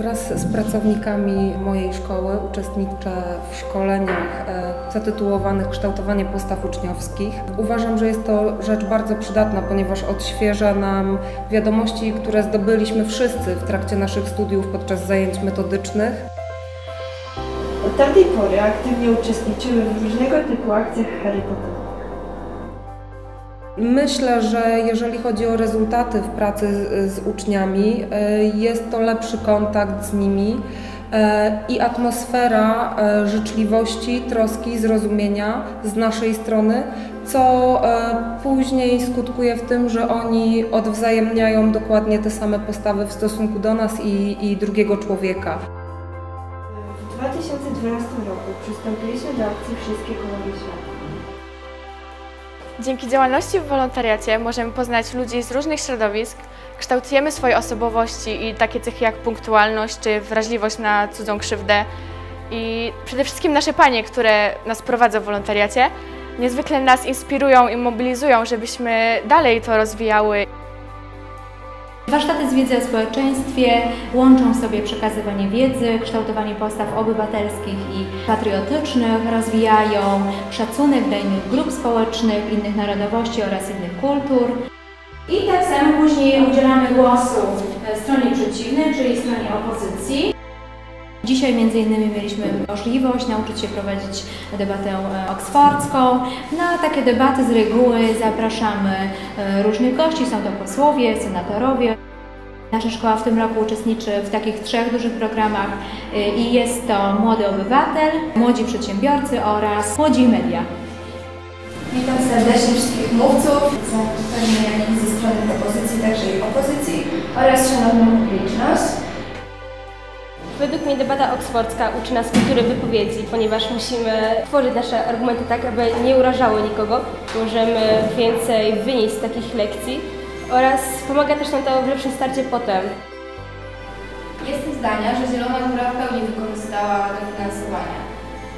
Wraz z pracownikami mojej szkoły uczestniczę w szkoleniach e, zatytułowanych Kształtowanie postaw uczniowskich. Uważam, że jest to rzecz bardzo przydatna, ponieważ odświeża nam wiadomości, które zdobyliśmy wszyscy w trakcie naszych studiów podczas zajęć metodycznych. Od tamtej pory aktywnie uczestniczymy w różnego typu akcjach Potter. Myślę, że jeżeli chodzi o rezultaty w pracy z, z uczniami, e, jest to lepszy kontakt z nimi e, i atmosfera e, życzliwości, troski, zrozumienia z naszej strony, co później skutkuje w tym, że oni odwzajemniają dokładnie te same postawy w stosunku do nas i, i drugiego człowieka. W 2012 roku przystąpiliśmy do akcji Wszystkie Kolonie Świata. Dzięki działalności w wolontariacie możemy poznać ludzi z różnych środowisk, kształtujemy swoje osobowości i takie cechy jak punktualność czy wrażliwość na cudzą krzywdę. I przede wszystkim nasze panie, które nas prowadzą w wolontariacie, niezwykle nas inspirują i mobilizują, żebyśmy dalej to rozwijały. Warsztaty z wiedzy o społeczeństwie łączą w sobie przekazywanie wiedzy, kształtowanie postaw obywatelskich i patriotycznych, rozwijają szacunek dla innych grup społecznych, innych narodowości oraz innych kultur. I tak samo później udzielamy głosu stronie przeciwnej, czyli stronie opozycji. Dzisiaj między innymi mieliśmy możliwość nauczyć się prowadzić debatę oksfordzką. Na takie debaty z reguły zapraszamy e, różnych gości, są to posłowie, senatorowie. Nasza szkoła w tym roku uczestniczy w takich trzech dużych programach e, i jest to Młody Obywatel, Młodzi Przedsiębiorcy oraz Młodzi Media. Witam serdecznie wszystkich mówców, zapewniając ze strony opozycji, także i opozycji oraz szanowną publiczność. Według mnie debata oksfordzka uczy nas kultury wypowiedzi, ponieważ musimy tworzyć nasze argumenty tak, aby nie urażały nikogo. Możemy więcej wynieść z takich lekcji oraz pomaga też nam to w lepszym starcie potem. Jestem zdania, że Zielona Góra w pełni wykorzystała dofinansowania.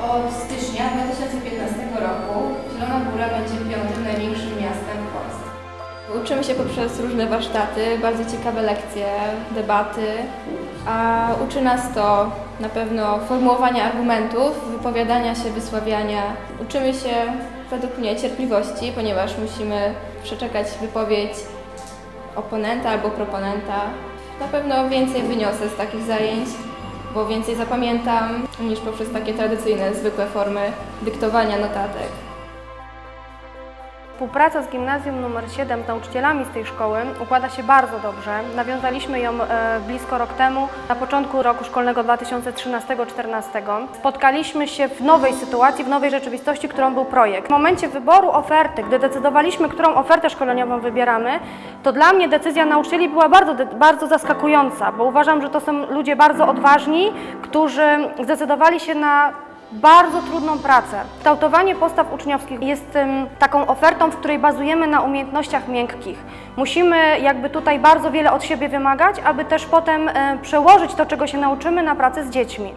Od stycznia 2015 roku Zielona Góra będzie piątym największym miastem w Polsce. Uczymy się poprzez różne warsztaty, bardzo ciekawe lekcje, debaty, a uczy nas to na pewno formułowania argumentów, wypowiadania się, wysławiania. Uczymy się według mnie cierpliwości, ponieważ musimy przeczekać wypowiedź oponenta albo proponenta. Na pewno więcej wyniosę z takich zajęć, bo więcej zapamiętam niż poprzez takie tradycyjne, zwykłe formy dyktowania notatek. Współpraca z gimnazjum nr 7 z nauczycielami z tej szkoły układa się bardzo dobrze. Nawiązaliśmy ją e, blisko rok temu, na początku roku szkolnego 2013-2014. Spotkaliśmy się w nowej sytuacji, w nowej rzeczywistości, którą był projekt. W momencie wyboru oferty, gdy decydowaliśmy, którą ofertę szkoleniową wybieramy, to dla mnie decyzja nauczycieli była bardzo, bardzo zaskakująca, bo uważam, że to są ludzie bardzo odważni, którzy zdecydowali się na bardzo trudną pracę. Kształtowanie postaw uczniowskich jest taką ofertą, w której bazujemy na umiejętnościach miękkich. Musimy jakby tutaj bardzo wiele od siebie wymagać, aby też potem przełożyć to, czego się nauczymy na pracę z dziećmi.